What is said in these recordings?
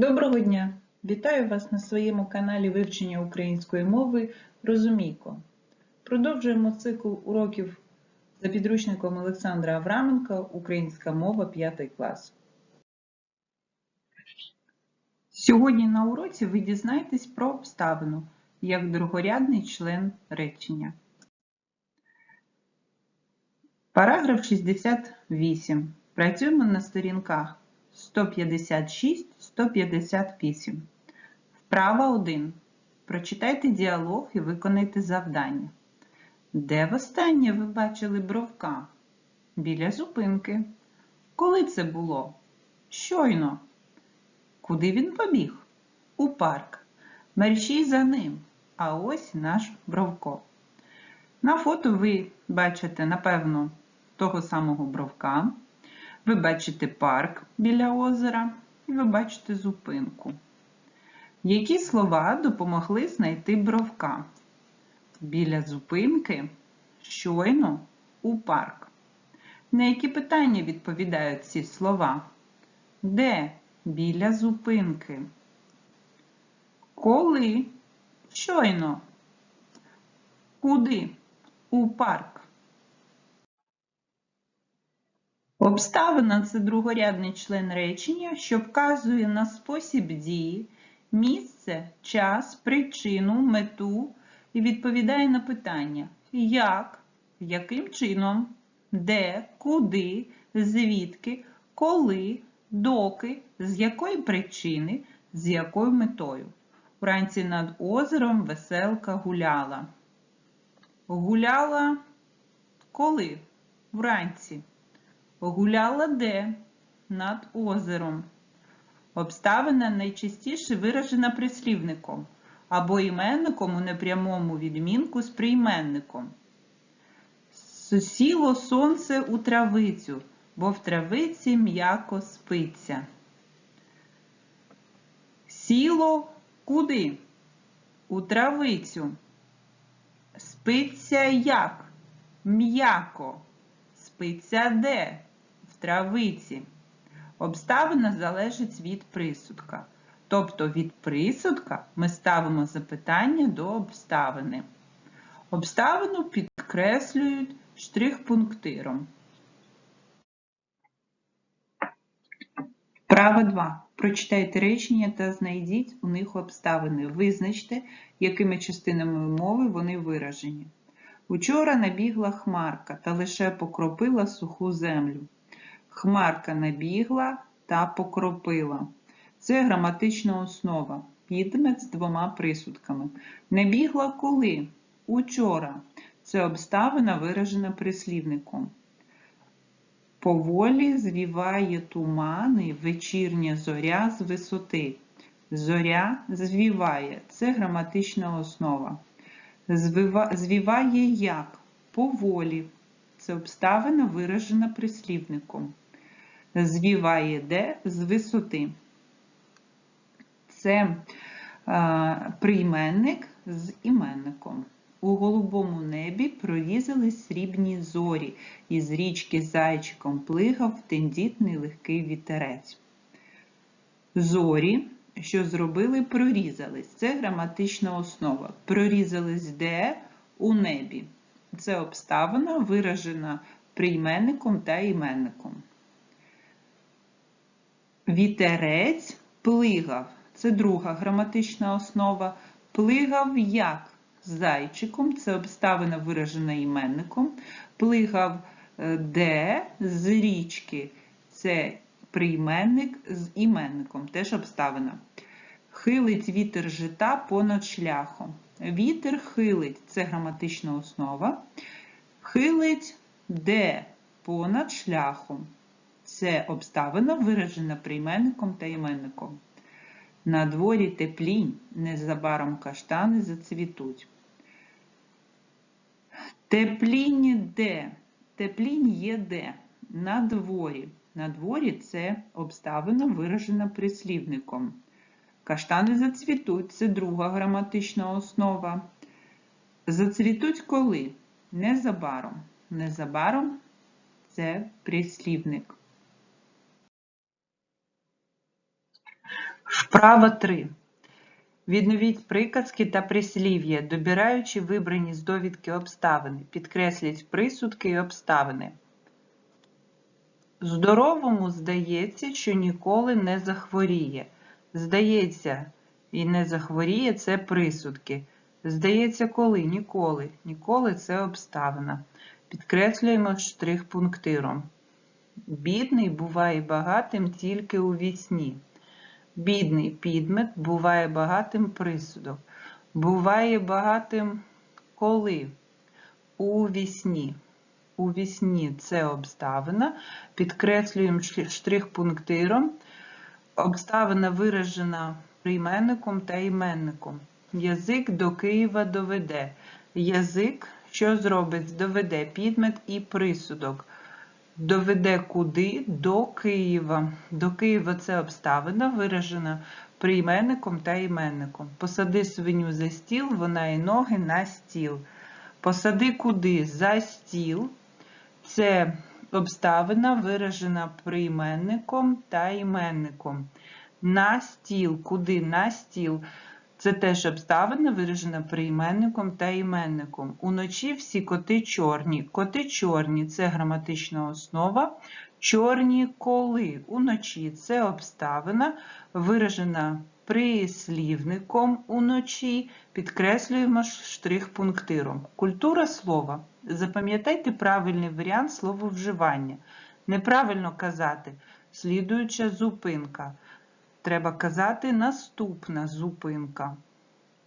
Доброго дня! Вітаю вас на своєму каналі вивчення української мови Розумійко. Продовжуємо цикл уроків за підручником Олександра Авраменка Українська мова 5 клас. Сьогодні на уроці ви дізнаєтесь про обставину як другорядний член речення. Параграф 68. Працюємо на сторінках 156-158. Вправа 1. Прочитайте діалог і виконайте завдання. Де востаннє ви бачили бровка? Біля зупинки. Коли це було? Щойно. Куди він побіг? У парк. Мерщій за ним. А ось наш бровко. На фото ви бачите, напевно, того самого бровка. Ви бачите парк біля озера і ви бачите зупинку. Які слова допомогли знайти бровка? Біля зупинки, щойно у парк. На які питання відповідають ці слова? Де біля зупинки? Коли? Щойно. Куди? У парк. Обставина це другорядний член речення, що вказує на спосіб дії, місце, час, причину, мету і відповідає на питання як, яким чином, де, куди, звідки, коли, доки, з якої причини, з якою метою. Вранці над озером веселка гуляла. Гуляла коли? Вранці. Гуляла де? Над озером. Обставина найчастіше виражена прислівником або іменником у непрямому відмінку з прийменником. Сусіло сонце у травицю, бо в травиці м'яко спиться. Сіло куди? У травицю. Спиться як? М'яко. Спиться де? Травиці. Обставина залежить від присудка. Тобто від присудка ми ставимо запитання до обставини. Обставину підкреслюють штрих-пунктиром. Право 2. Прочитайте речення та знайдіть у них обставини. Визначте, якими частинами мови вони виражені. Учора набігла хмарка та лише покропила суху землю. Хмарка набігла та покропила. Це граматична основа. Підмет з двома присудками. Набігла коли? Учора. Це обставина виражена прислівником. Поволі звіває тумани вечірня зоря з висоти. Зоря звіває. Це граматична основа. Звива, звіває як? Поволі. Це обставина виражена прислівником. Звіває де з висоти. Це е, прийменник з іменником. У голубому небі прорізали срібні зорі, і з річки зайчиком плигав тендітний легкий вітерець. Зорі, що зробили, прорізались. Це граматична основа. Прорізались де у небі. Це обставина виражена прийменником та іменником. Вітерець плигав. Це друга граматична основа. Плигав як? Зайчиком, це обставина виражена іменником. Плигав де з річки. Це прийменник з іменником, теж обставина. Хилить вітер жита понад шляхом. Вітер хилить це граматична основа. Хилить де понад шляхом. Це обставина виражена прийменником та іменником. На дворі теплінь, незабаром каштани зацвітуть. Теплінь де? Теплінь є де? На дворі. На дворі це обставина виражена прислівником. Каштани зацвітуть це друга граматична основа. Зацвітуть коли? Незабаром. Незабаром це прислівник. Вправа 3. Відновіть приказки та прислів'я, добираючи вибрані з довідки обставини. Підкресліть присудки і обставини. Здоровому здається, що ніколи не захворіє. Здається, і не захворіє це присудки. Здається, коли? Ніколи. Ніколи це обставина. Підкреслюємо штрих пунктиром. Бідний буває багатим тільки у вісні. Бідний підмет буває багатим присудок. Буває багатим коли? У вісні. У вісні це обставина. Підкреслюємо штрих-пунктиром. Обставина виражена прийменником та іменником. Язик до Києва доведе. Язик, що зробить? Доведе підмет і присудок. Доведе куди? До Києва. До Києва це обставина, виражена прийменником та іменником. Посади свиню за стіл, вона і ноги на стіл. Посади куди? За стіл. Це обставина, виражена прийменником та іменником. На стіл, куди? На стіл. Це теж обставина, виражена прийменником та іменником. Уночі всі коти чорні. Коти чорні це граматична основа. Чорні коли. Уночі це обставина, виражена прислівником уночі. Підкреслюємо штрих-пунктиром. Культура слова. Запам'ятайте правильний варіант слововживання. Неправильно казати слідуюча зупинка. Треба казати наступна зупинка.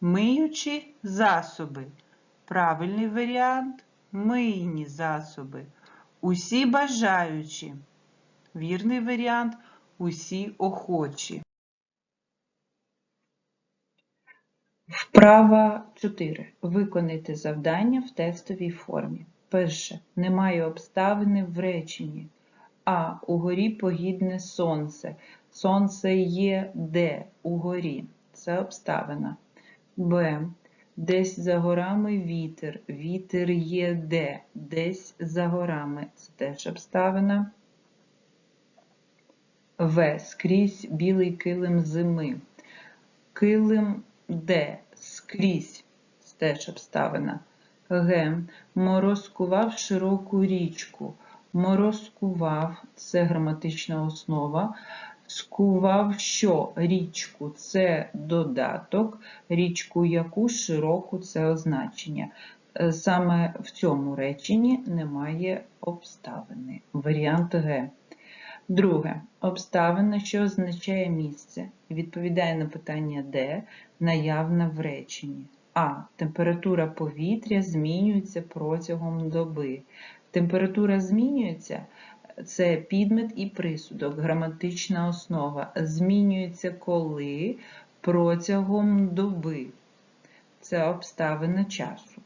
Миючі засоби. Правильний варіант мийні засоби. Усі бажаючі. Вірний варіант усі охочі. Вправа 4. Виконайте завдання в тестовій формі. Перше. Немає обставини в реченні. А. Угорі погідне сонце. Сонце є де? Угорі. Це обставина. Б. Десь за горами вітер. Вітер є де? Десь за горами. Це теж обставина. В. Скрізь білий килим зими. Килим де? Скрізь. Це теж обставина. Г. Мороз кував широку річку. Мороз кував – це граматична основа. Скував що? Річку це додаток, річку яку широку це означення. Е, Саме в цьому реченні немає обставини. Варіант Г. Друге. Обставина, що означає місце, відповідає на питання де, наявна в реченні. А. Температура повітря змінюється протягом доби. Температура змінюється це підмет і присудок, граматична основа. Змінюється коли протягом доби. Це обставина часу.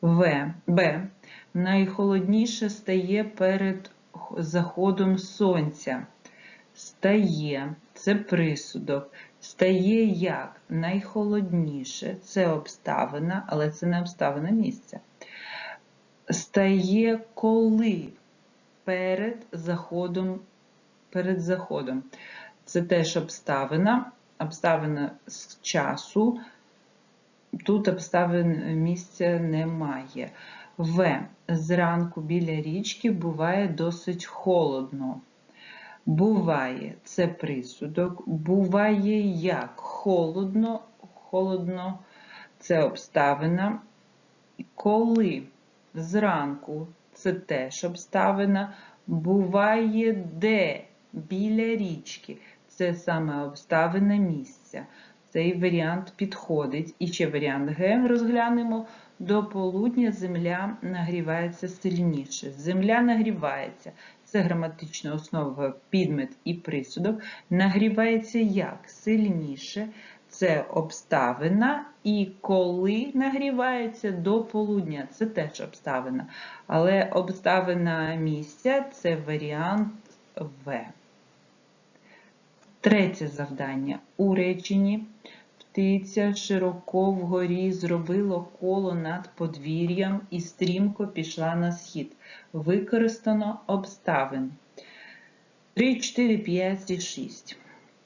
В. Б. Найхолодніше стає перед заходом сонця. Стає це присудок. Стає як найхолодніше. Це обставина, але це не обставина місця. Стає коли перед заходом. Перед заходом. Це теж обставина, обставина з часу. Тут обставин місця немає. В. Зранку біля річки буває досить холодно. Буває це присудок. Буває як холодно, холодно це обставина. Коли зранку це теж обставина. Буває де біля річки. Це саме обставина місця. Цей варіант підходить. І ще варіант Г розглянемо. До полудня земля нагрівається сильніше. Земля нагрівається. Це граматична основа підмет і присудок. Нагрівається як? Сильніше. Це обставина, і коли нагрівається до полудня, це теж обставина. Але обставина місця це варіант В. Третє завдання. У реченні птиця широко вгорі зробило коло над подвір'ям і стрімко пішла на схід. Використано обставин 3, 4, 5 і 6.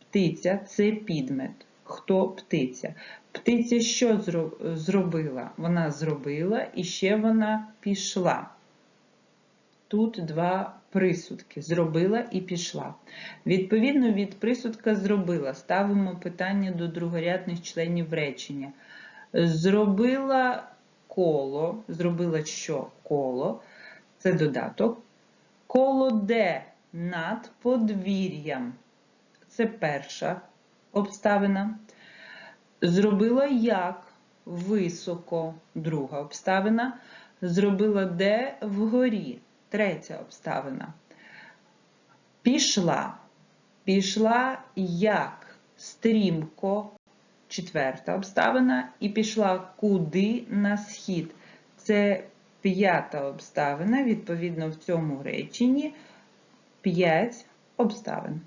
Птиця це підмет. Хто птиця? Птиця що зробила? Вона зробила і ще вона пішла. Тут два присудки. Зробила і пішла. Відповідно від присудка зробила. Ставимо питання до другорядних членів речення. Зробила коло. Зробила що? Коло. Це додаток. Коло де над подвір'ям. Це перша обставина. Зробила як високо, друга обставина. Зробила де вгорі, третя обставина. Пішла. Пішла як стрімко, четверта обставина. І пішла куди на схід. Це п'ята обставина. Відповідно, в цьому реченні 5 обставин.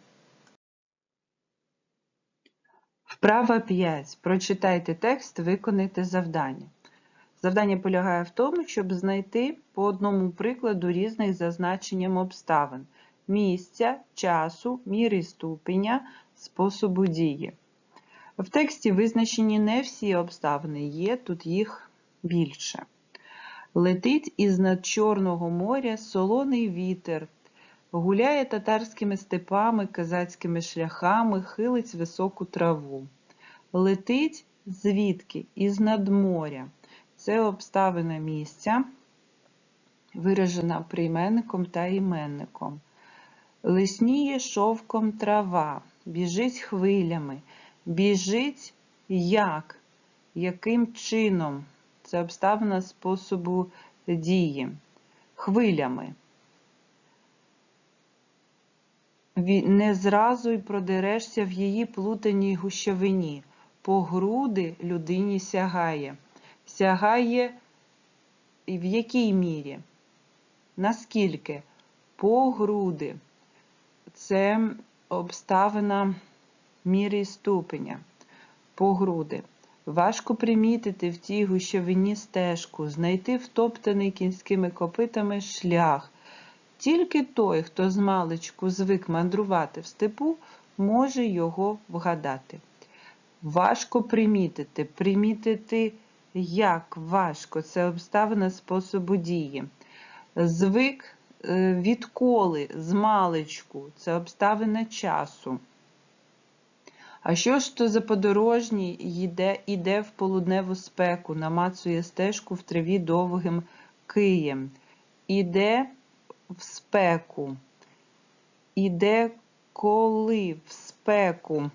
Вправа 5. Прочитайте текст, виконайте завдання. Завдання полягає в тому, щоб знайти по одному прикладу різних за значенням обставин місця, часу, міри ступеня, способу дії. В тексті визначені не всі обставини, є тут їх більше. Летить із над Чорного моря солоний вітер, гуляє татарськими степами, казацькими шляхами, хилить високу траву. Летить звідки? Із надморя. Це обставина місця, виражена прийменником та іменником. Лисніє шовком трава, біжить хвилями, біжить як, яким чином. Це обставина способу дії. Хвилями. Не зразу й продерешся в її плутаній гущавині. По груди людині сягає. Сягає в якій мірі? Наскільки? По груди. Це обставина міри і ступеня. По груди. Важко примітити в тій гущавині стежку, знайти втоптаний кінськими копитами шлях. Тільки той, хто з маличку звик мандрувати в степу, може його вгадати. Важко примітити. Примітити як важко. Це обставина способу дії. Звик е, відколи, з маличку. Це обставина часу. А що ж то за подорожній йде, іде в полудневу спеку, намацує стежку в траві довгим києм. Іде в спеку. Іде коли в спеку.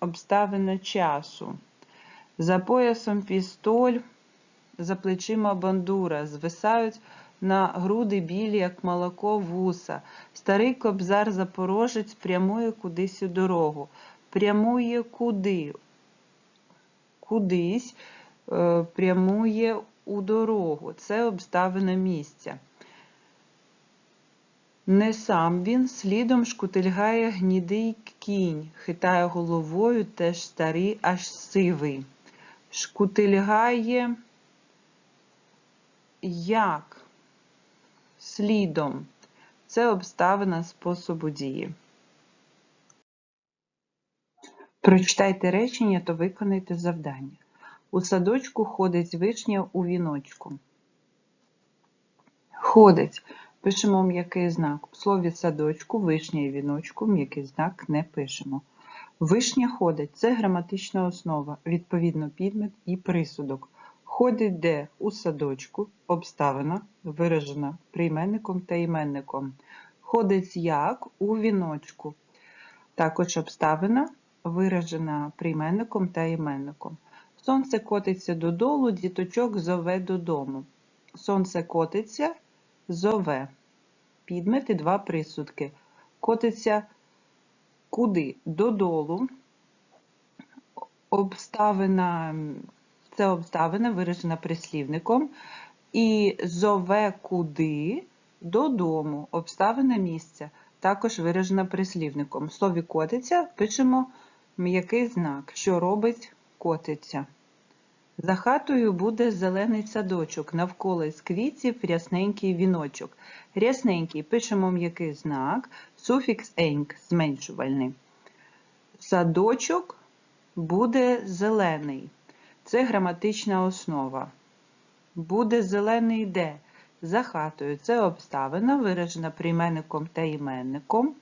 Обставина часу. За поясом пістоль, за плечима бандура, звисають на груди білі, як молоко вуса. Старий кобзар запорожець прямує кудись у дорогу. Прямує куди? Кудись е, прямує у дорогу. Це обставина місця. Не сам він, слідом шкутильгає гнідий кінь, хитає головою теж старий, аж сивий. Шкутильгає як? Слідом. Це обставина способу дії. Прочитайте речення, то виконайте завдання. У садочку ходить вишня у віночку. Ходить. Пишемо м'який знак. В слові садочку, вишня і віночку м'який знак не пишемо. Вишня ходить це граматична основа, відповідно підмет і присудок. Ходить де у садочку, обставина, виражена прийменником та іменником. Ходить як у віночку. Також обставина, виражена прийменником та іменником. Сонце котиться додолу, діточок зове додому. Сонце котиться, зове. Підмети два присудки. Котиться куди? Додолу. Обставина, це обставина виражена прислівником. І зове куди? Додому. Обставина місця. Також виражена прислівником. В слові котиться пишемо м'який знак, що робить котиться. За хатою буде зелений садочок, навколо з квітів рясненький віночок. Рясненький пишемо м'який знак, суфікс еньк зменшувальний. Садочок буде зелений. Це граматична основа. Буде зелений де? За хатою. Це обставина, виражена прийменником та іменником.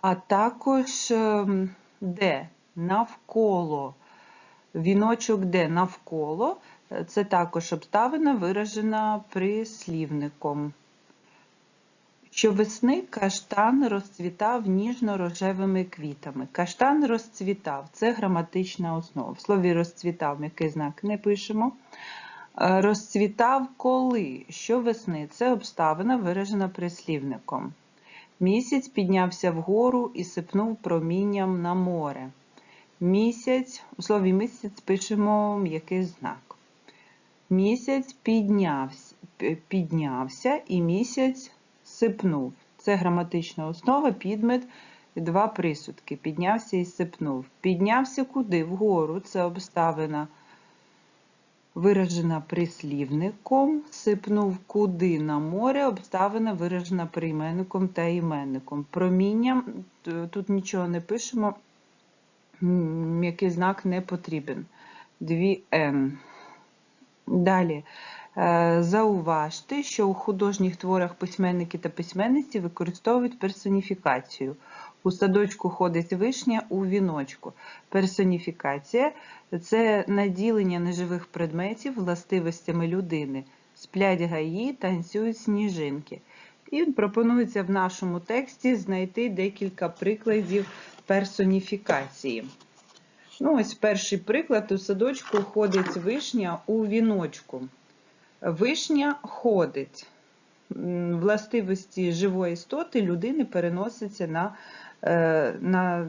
А також ем, де? Навколо. Віночок де? Навколо. Е, Це також обставина, виражена прислівником. Щовесни каштан розцвітав ніжно-рожевими квітами. Каштан розцвітав це граматична основа. В слові розцвітав м'який знак не пишемо. Е, Розцвітав коли? Щовесни це обставина, виражена прислівником. Місяць піднявся вгору і сипнув промінням на море. Місяць, у слові місяць пишемо м'який знак. Місяць піднявся, піднявся і місяць сипнув. Це граматична основа, підмет, два присудки. Піднявся і сипнув. Піднявся куди? Вгору. Це обставина виражена прислівником. Сипнув куди на море, обставина виражена прийменником та іменником. Промінням, тут нічого не пишемо, м'який знак не потрібен. Дві Н. Далі. Е, Зауважте, що у художніх творах письменники та письменниці використовують персоніфікацію. У садочку ходить вишня у віночку. Персоніфікація це наділення неживих предметів властивостями людини. Сплять гаї, танцюють сніжинки. І пропонується в нашому тексті знайти декілька прикладів персоніфікації. Ну, ось перший приклад. У садочку ходить вишня у віночку. Вишня ходить. Властивості живої істоти людини переносяться на, е, на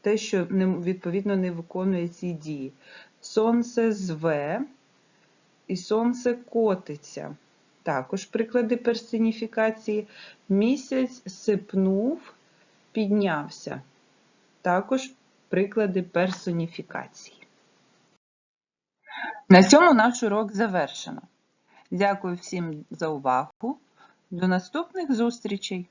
те, що відповідно не виконує ці дії. Сонце зве і сонце котиться. Також приклади персоніфікації. Місяць сипнув, піднявся. Також приклади персоніфікації. На цьому наш урок завершено. Дякую всім за увагу. До наступних зустрічей!